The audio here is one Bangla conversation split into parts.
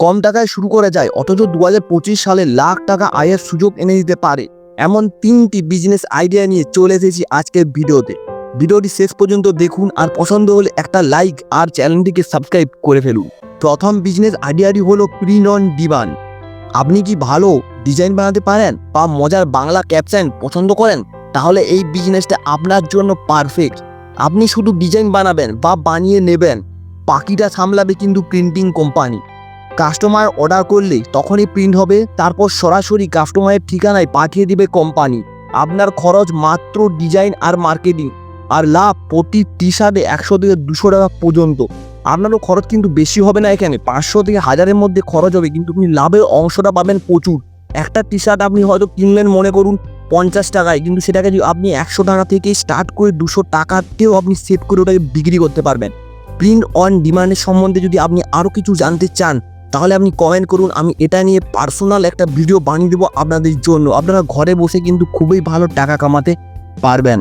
কম টাকায় শুরু করা যায়, অথচ দু হাজার পঁচিশ সালে লাখ টাকা আয়ের সুযোগ এনে দিতে পারে। এমন তিনটি বিজনেস আইডিয়া নিয়ে চলে এসেছি আজকের ভিডিওতে। ভিডিওটি শেষ পর্যন্ত দেখুন আর পছন্দ হলে একটা লাইক আর চ্যানেলটিকে সাবস্ক্রাইব করে ফেলুন। প্রথম বিজনেস আইডিয়াটি হলো প্রিন্ট অন ডিমান্ড আপনি কি ভালো ডিজাইন বানাতে পারেন বা মজার বাংলা ক্যাপশন পছন্দ করেন? তাহলে এই বিজনেসটা আপনার জন্য পারফেক্ট আপনি শুধু ডিজাইন বানাবেন বা বানিয়ে নেবেন। বাকিটা সামলাবে কিন্তু প্রিন্টিং কোম্পানি কাস্টমার অর্ডার করলে তখনই প্রিন্ট হবে, তারপর সরাসরি কাস্টমারের ঠিকানায় পাঠিয়ে দিবে কোম্পানি আপনার খরচ মাত্র ডিজাইন আর মার্কেটিং আর লাভ প্রতি টি শার্টে একশো থেকে দুশো টাকা পর্যন্ত। আপনারও খরচ কিন্তু বেশি হবে না এখানে, পাঁচশো থেকে হাজারের মধ্যে খরচ হবে, কিন্তু আপনি লাভের অংশটা পাবেন প্রচুর। একটা টি শার্ট আপনি হয়তো কিনলেন, মনে করুন, পঞ্চাশ টাকায়, কিন্তু সেটাকে যদি আপনি একশো টাকা থেকে স্টার্ট করে দুশো টাকাতেও আপনি সেভ করে ওটাকে বিক্রি করতে পারবেন। প্রিন্ট অন ডিমান্ডের সম্বন্ধে যদি আপনি আরও কিছু জানতে চান তাহলে আপনি কমেন্ট করুন, আমি এটা নিয়ে পার্সোনাল একটা ভিডিও বানিয়ে দেবো আপনাদের জন্য। আপনারা ঘরে বসে কিন্তু খুবই ভালো টাকা কামাতে পারবেন।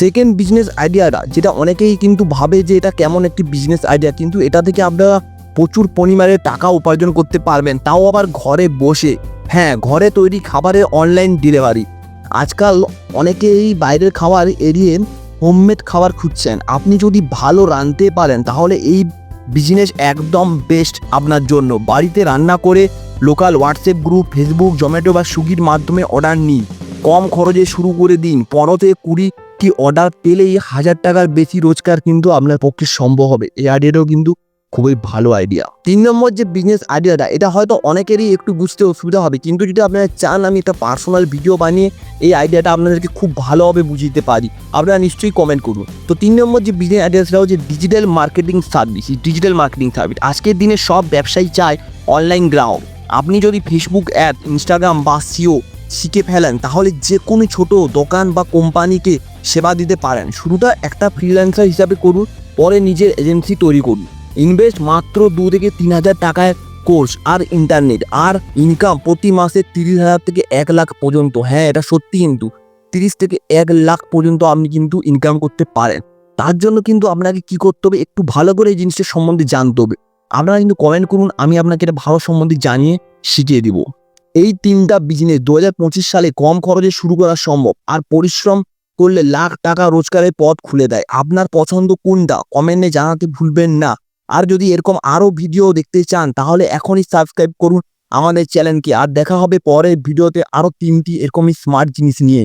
সেকেন্ড বিজনেস আইডিয়াটা যেটা অনেকেই কিন্তু ভাবে যে এটা কেমন একটি বিজনেস আইডিয়া কিন্তু এটা থেকে আপনারা প্রচুর পরিমাণে টাকা উপার্জন করতে পারবেন। তাও আবার ঘরে বসে। হ্যাঁ ঘরে তৈরি খাবারের অনলাইন ডেলিভারি আজকাল অনেকেই বাইরের খাবার এড়িয়ে হোমমেড খাবার খুঁজছেন। আপনি যদি ভালো রাঁধতে পারেন, তাহলে এই বিজনেস একদম বেস্ট আপনার জন্য। বাড়িতে রান্না করে local WhatsApp group Facebook Zomato বা সুইগির মাধ্যমে অর্ডার নিন। কম খরচে শুরু করে দিন। থেকে কুড়িটি অর্ডার পেলেই হাজার টাকার বেশি রোজগার কিন্তু আপনার পক্ষে সম্ভব হবে। এই কিন্তু খুবই ভালো আইডিয়া তিন নম্বর যে বিজনেস আইডিয়াটা এটা হয়তো অনেকেরই একটু বুঝতে অসুবিধা হবে, কিন্তু যদি আপনারা চান আমি একটা পার্সোনাল ভিডিও বানিয়ে এই আইডিয়াটা আপনাদেরকে খুব ভালোভাবে বুঝিয়ে দিতে পারি, আপনারা নিশ্চয়ই কমেন্ট করুন। তো তিন নম্বর যে বিজনেস আইডিয়া সেটা হচ্ছে digital marketing service digital marketing service আজকের দিনে সব ব্যবসায়ী চায় অনলাইন গ্রাহক। আপনি যদি ফেসবুক অ্যাপ ইনস্টাগ্রাম বা সিও শিখে ফেলেন, তাহলে যে কোনো ছোট দোকান বা কোম্পানিকে সেবা দিতে পারেন। শুরুটা একটা ফ্রিল্যান্সার হিসাবে করুন, পরে নিজের এজেন্সি তৈরি করুন। ইনভেস্ট মাত্র দু থেকে তিন হাজার টাকায় কোর্স আর ইন্টারনেট আর ইনকাম প্রতি মাসে তিরিশ হাজার থেকে এক লাখ পর্যন্ত। হ্যাঁ এটা সত্যি কিন্তু। তিরিশ থেকে এক লাখ পর্যন্ত আপনি কিন্তু ইনকাম করতে পারেন। তার জন্য কিন্তু আপনাকে কি করতে হবে? একটু ভালো করে এই জিনিসটার সম্বন্ধে জানতে হবে। আপনারা কিন্তু কমেন্ট করুন, আমি আপনাকে এটা ভালো সম্বন্ধে জানিয়ে শিখিয়ে দিব। এই তিনটা বিজনেস দু হাজার পঁচিশ সালে কম খরচে শুরু করা সম্ভব আর পরিশ্রম করলে লাখ টাকা রোজগারের পথ খুলে দেয়। আপনার পছন্দ কোনটা? কমেন্টে জানাতে ভুলবেন না। আর যদি এরকম আরও ভিডিও দেখতে চান, তাহলে এখনই সাবস্ক্রাইব করুন আমাদের চ্যানেলকে আর দেখা হবে পরের ভিডিওতে আরও তিনটি এরকমই স্মার্ট জিনিস নিয়ে।